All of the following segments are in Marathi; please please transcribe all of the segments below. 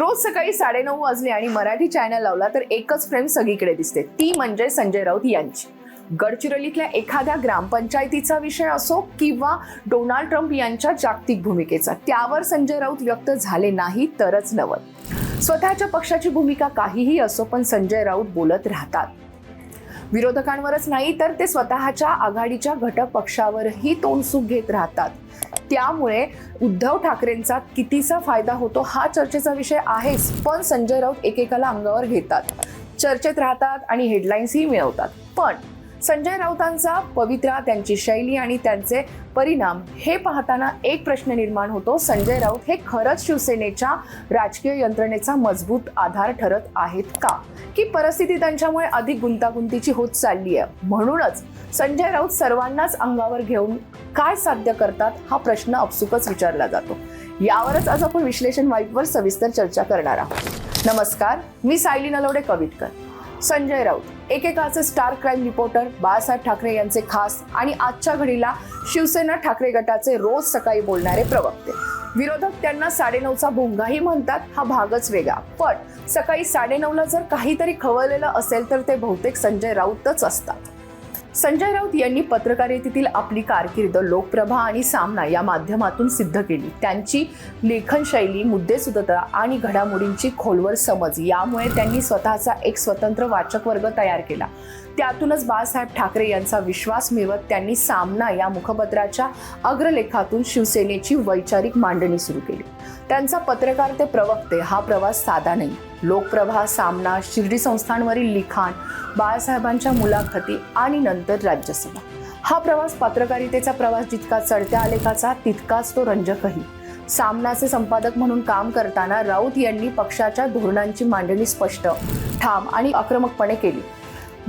रोज सकाळी साडेनऊ वाजले आणि मराठी चॅनल लावला तर एकच फ्रेम सगळीकडे दिसते. ती म्हणजे संजय राऊत यांची. गडचिरोलीतल्या एखाद्या ग्रामपंचायतीचा विषय असो किंवा डोनाल्ड ट्रम्प यांच्या जागतिक भूमिकेचा. त्यावर संजय राऊत व्यक्त झाले नाही तरच नवल स्वतःच्या पक्षाची भूमिका काहीही असो पण संजय राऊत बोलत राहतात. विरोधकांवरच नाही तर ते स्वतःच्या आघाडीच्या घटक पक्षावरही तोंडसुख घेत राहतात. त्यामुळे उद्धव ठाकरेंचा कितीचा फायदा होतो हा चर्चेचा विषय आहेच पण संजय राऊत एकेकाला अंगावर घेतात. चर्चेत राहतात आणि हेडलाईन्सही मिळवतात. पण संजय राऊतांचा पवित्रा त्यांची शैली आणि त्यांचे परिणाम हे पाहताना एक प्रश्न निर्माण होतो. संजय राऊत हे खरंच शिवसेनेच्या राजकीय यंत्रणेचा मजबूत आधार ठरत आहेत का? की परिस्थिती त्यांच्यामुळे अधिक गुंतागुंतीची होत चालली आहे? म्हणूनच संजय राऊत सर्वांनाच अंगावर घेऊन काय साध्य करतात हा प्रश्न अपसुकच विचारला जातो. यावरच आज आपण विश्लेषण वाईटवर सविस्तर चर्चा करणार आहोत. नमस्कार मी Sayali Nalawade Kavitkar Sanjay Raut एकेकाचे star crime reporter Balasaheb Thackeray यांचे खास आणि आजच्या घडीला शिवसेना ठाकरे गटाचे रोज सकाळी बोलणारे प्रवक्ते. विरोधक त्यांना साडेनऊचा भोंगाही म्हणतात हा भागच वेगळा. पण सकाळी साडेनऊला जर काहीतरी खवळलेलं असेल तर ते बहुतेक संजय राऊतच असतात. संजय राऊत यांनी पत्रकारितेतील आपली कारकीर्द लोकप्रभा आणि सामना या माध्यमातून सिद्ध केली. त्यांची लेखनशैली मुद्देसुद्धता आणि घडामोडींची खोलवर समज यामुळे त्यांनी स्वतःचा एक स्वतंत्र वाचक वर्ग तयार केला. त्यातूनच बाळासाहेब ठाकरे यांचा विश्वास मिळवत त्यांनी सामना या मुखपत्राच्या अग्रलेखातून शिवसेनेची वैचारिक मांडणी सुरू केली. त्यांचा पत्रकार ते प्रवक्ते हा प्रवास साधा नाही. लोकप्रभा सामना शिर्डी संस्थांवरील लिखाण बाळासाहेबांच्या मुलाखती आणि नंतर राज्यसभा. हा प्रवास पत्रकारितेचा प्रवास जितका चढत्या आलेखाचा तितकाच तो रंजकही. सामनाचे संपादक म्हणून काम करताना राऊत यांनी पक्षाच्या धोरणांची मांडणी स्पष्ट ठाम आणि आक्रमकपणे केली.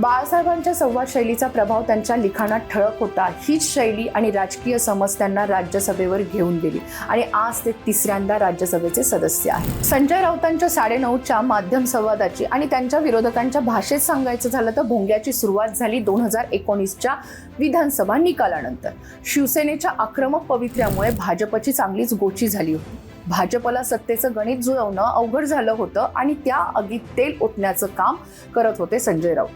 बाळासाहेबांच्या संवाद शैलीचा प्रभाव त्यांच्या लिखाणात ठळक होता. हीच शैली आणि राजकीय समज त्यांना राज्यसभेवर घेऊन गेली आणि आज ते तिसऱ्यांदा राज्यसभेचे सदस्य आहेत. संजय राऊतांच्या साडेनऊच्या माध्यम संवादाची आणि त्यांच्या विरोधकांच्या भाषेत सांगायचं झालं तर भोंग्याची सुरुवात झाली दोन हजार एकोणीसच्या विधानसभा निकालानंतर. शिवसेनेच्या आक्रमक पवित्र्यामुळे भाजपची चांगलीच गोची झाली होती. भाजपला सत्तेचं गणित जुळवणं अवघड झालं होतं आणि त्या आगीत तेल ओतण्याचं काम करत होते संजय राऊत.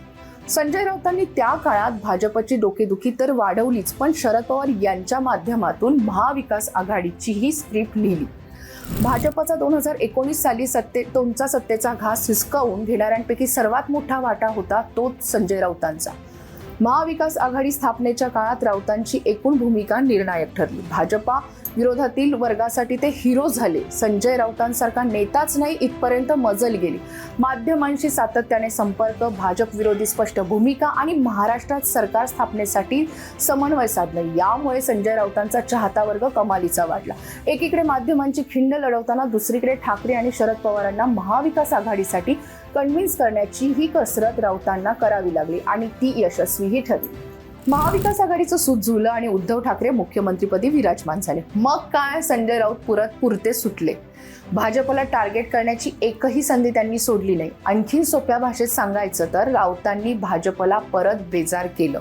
संजय राऊतांनी त्या काळात भाजपची डोकेदुखी तर वाढवलीच पण शरद पवार यांच्या माध्यमातून महाविकास आघाडीचीही स्क्रिप्ट लिहिली. भाजपचा दोन हजार एकोणीस साली सत्ते तुमचा सत्तेचा घास हिसकावून घेणाऱ्यांपैकी सर्वात मोठा वाटा होता तोच संजय राऊतांचा. महाविकास आघाडी स्थापनेच्या काळात राऊतांची एकूण भूमिका निर्णायक ठरली. भाजपा विरोधातील वर्गासाठी ते हिरो झाले. संजय राऊतांसारखा नेताच नाही इथपर्यंत मजल गेली. माध्यमांशी सातत्याने संपर्क भाजप विरोधी स्पष्ट भूमिका आणि महाराष्ट्रात सरकार स्थापनेसाठी समन्वय साधलं. यामुळे संजय राऊतांचा चाहता वर्ग कमालीचा वाढला. एकीकडे माध्यमांची खिंड लढवताना दुसरीकडे ठाकरे आणि शरद पवारांना महाविकास आघाडीसाठी कन्व्हिन्स करण्याची ही कसरत राऊतांना करावी लागली आणि ती यशस्वीही ठरली. महाविकास आघाडीचं सूत झुलं आणि उद्धव ठाकरे मुख्यमंत्रीपदी विराजमान झाले. मग काय? संजय राऊत पुरत पुरते सुटले. भाजपला टार्गेट करण्याची एकही संधी त्यांनी सोडली नाही. आणखीन सोप्या भाषेत सांगायचं तर राऊतांनी भाजपला परत बेजार केलं.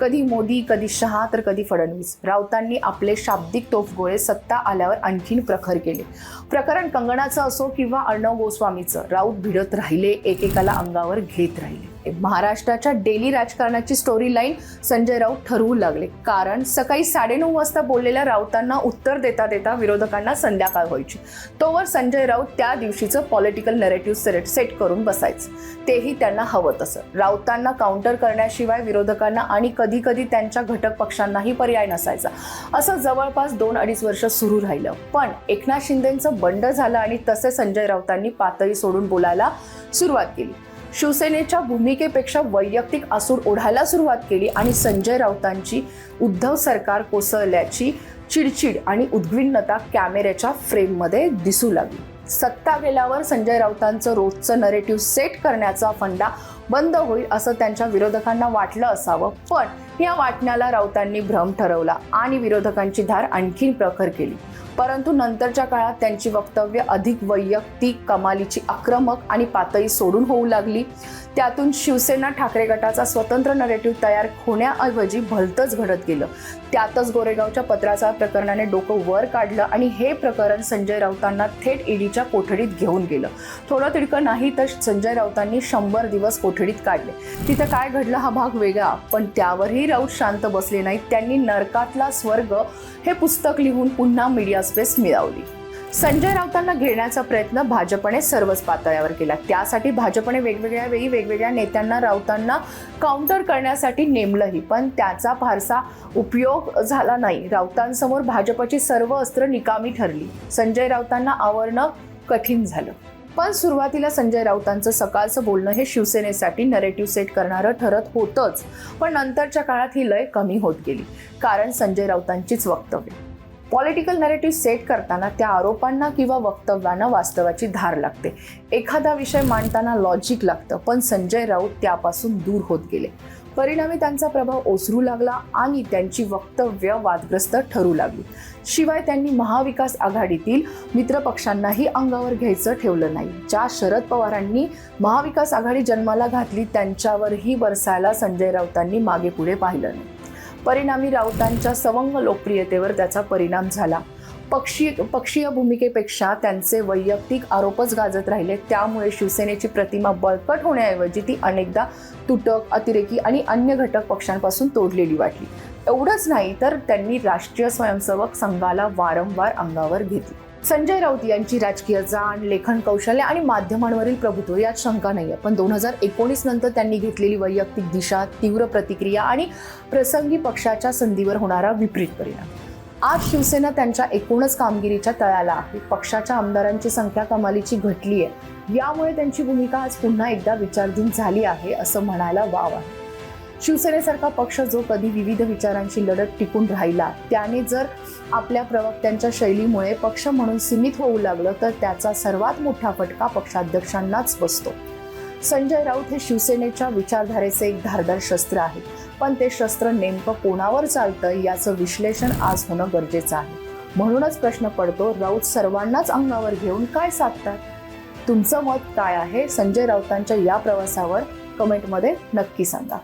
कधी मोदी कधी शहा तर कधी फडणवीस. राऊतांनी आपले शाब्दिक तोफगोळे सत्ता आल्यावर आणखीन प्रखर केले. प्रकरण कंगणाचं असो किंवा अर्णव गोस्वामीचं राऊत भिडत राहिले एकेकाला अंगावर घेत राहिले. महाराष्ट्राच्या डेली राजकारणाची स्टोरी लाईन संजय राऊत ठरवू लागले. कारण सकाळी साडेनऊ वाजता बोललेल्या राऊतांना उत्तर देता देता विरोधकांना संध्याकाळ व्हायची. तोवर संजय राऊत त्या दिवशीचं पॉलिटिकल नरेटिव्ह सेट करून बसायचं. तेही त्यांना हवं तसं. राऊतांना काउंटर करण्याशिवाय विरोधकांना आणि कधी कधी त्यांच्या घटक पक्षांनाही पर्याय नसायचा. असं जवळपास दोन अडीच वर्ष सुरू राहिलं. पण एकनाथ शिंदेचं बंड झालं आणि तसे संजय राऊतांनी पातळी सोडून बोलायला सुरुवात केली. शिवसेनेच्या भूमिकेपेक्षा वैयक्तिक आसूड ओढायला सुरुवात केली आणि संजय राऊतांची उद्धव सरकार कोसळल्याची चिडचिड आणि उद्विग्नता कॅमेऱ्याच्या फ्रेममध्ये दिसू लागली. सत्ता गेल्यावर संजय राऊतांचं रोजचं नरेटिव्ह सेट करण्याचा फंडा बंद होईल असं त्यांच्या विरोधकांना वाटलं असावं. पण या वाटण्याला राऊतांनी भ्रम ठरवला आणि विरोधकांची धार आणखीन प्रखर केली. परंतु नंतरच्या काळात त्यांची वक्तव्य अधिक वैयक्तिक कमालीची आक्रमक आणि पातळी सोडून होऊ लागली. त्यातून शिवसेना ठाकरे गटाचा स्वतंत्र नरेटिव्ह तयार होण्याऐवजी भलतंच घडत गेलं. त्यातच गोरेगावच्या पत्राचा प्रकरणाने डोकं वर काढलं आणि हे प्रकरण संजय राऊतांना थेट ईडीच्या कोठडीत घेऊन गेलं. थोडं तिडकं नाही तर संजय राऊतांनी शंभर दिवस कोठडीत काढले. तिथं काय घडलं हा भाग वेगळा पण त्यावरही राऊत शांत बसले नाहीत. त्यांनी नरकातला स्वर्ग हे पुस्तक लिहून पुन्हा मीडिया स्पेस मिळवली. संजय राऊतांना घेण्याचा प्रयत्न भाजपने सर्वच पातळ्यावर केला. त्यासाठी भाजपने वेगवेगळ्या वेळी वेगवेगळ्या नेत्यांना राऊतांना काउंटर करण्यासाठी नेमलंही पण त्याचा फारसा उपयोग झाला नाही. राऊतांसमोर भाजपची सर्व अस्त्र निकामी ठरली. संजय राऊतांना आवरणं कठीण झालं. पण सुरुवातीला संजय राऊतांचं सकाळचं बोलणं हे शिवसेनेसाठी नरेटिव्ह सेट करणारं ठरत होतंच. पण नंतरच्या काळात ही लय कमी होत गेली. कारण संजय राऊतांचीच वक्तव्य. पॉलिटिकल नॅरेटिव्ह सेट करताना त्या आरोपांना किंवा वक्तव्यांना वास्तवाची धार लागते. एखादा विषय मांडताना लॉजिक लागतं पण संजय राऊत त्यापासून दूर होत गेले. परिणामी त्यांचा प्रभाव ओसरू लागला आणि त्यांची वक्तव्य वादग्रस्त ठरू लागली. शिवाय त्यांनी महाविकास आघाडीतील मित्रपक्षांनाही अंगावर घ्यायचं ठेवलं नाही. ज्या शरद पवारांनी महाविकास आघाडी जन्माला घातली त्यांच्यावरही बरसायला संजय राऊतांनी मागे पुढे पाहिलं नाही. परिणामी राऊतांच्या सवंग लोकप्रियतेवर त्याचा परिणाम झाला. पक्षी पक्षीय भूमिकेपेक्षा त्यांचे वैयक्तिक आरोपच गाजत राहिले. त्यामुळे शिवसेनेची प्रतिमा बळकट होण्याऐवजी ती अनेकदा तुटक अतिरेकी आणि अन्य घटक पक्षांपासून तोडलेली वाटली. एवढंच नाही तर त्यांनी राष्ट्रीय स्वयंसेवक संघाला वारंवार अंगावर घेतली. संजय राऊत यांची राजकीय जाण लेखन कौशल्य आणि माध्यमांवरील प्रभुत्व यात शंका नाही आहे पण दोन हजार एकोणीस नंतर त्यांनी घेतलेली वैयक्तिक दिशा तीव्र प्रतिक्रिया आणि प्रसंगी पक्षाच्या संधीवर होणारा विपरीत परिणाम. आज शिवसेना त्यांच्या एकूणच कामगिरीच्या तळाला आहे. पक्षाच्या आमदारांची संख्या कमालीची घटली आहे यामुळे त्यांची भूमिका आज पुन्हा एकदा विचारधीन झाली आहे असं म्हणायला वाव आहे. शिवसेनेसारखा पक्ष जो कधी विविध विचारांची लढत टिकून राहिला त्याने जर आपल्या प्रवक्त्यांच्या शैलीमुळे पक्ष म्हणून सीमित होऊ लागलं तर त्याचा सर्वात मोठा फटका पक्षाध्यक्षांनाच बसतो. संजय राऊत हे शिवसेनेच्या विचारधारेचे एक धारदार शस्त्र आहे पण ते शस्त्र नेमकं कोणावर चालतं याचं विश्लेषण आज होणं गरजेचं आहे. म्हणूनच प्रश्न पडतो राऊत सर्वांनाच अंगावर घेऊन काय साधतात? तुमचं मत काय आहे? संजय राऊतांच्या या प्रवासावर कमेंटमध्ये नक्की सांगा.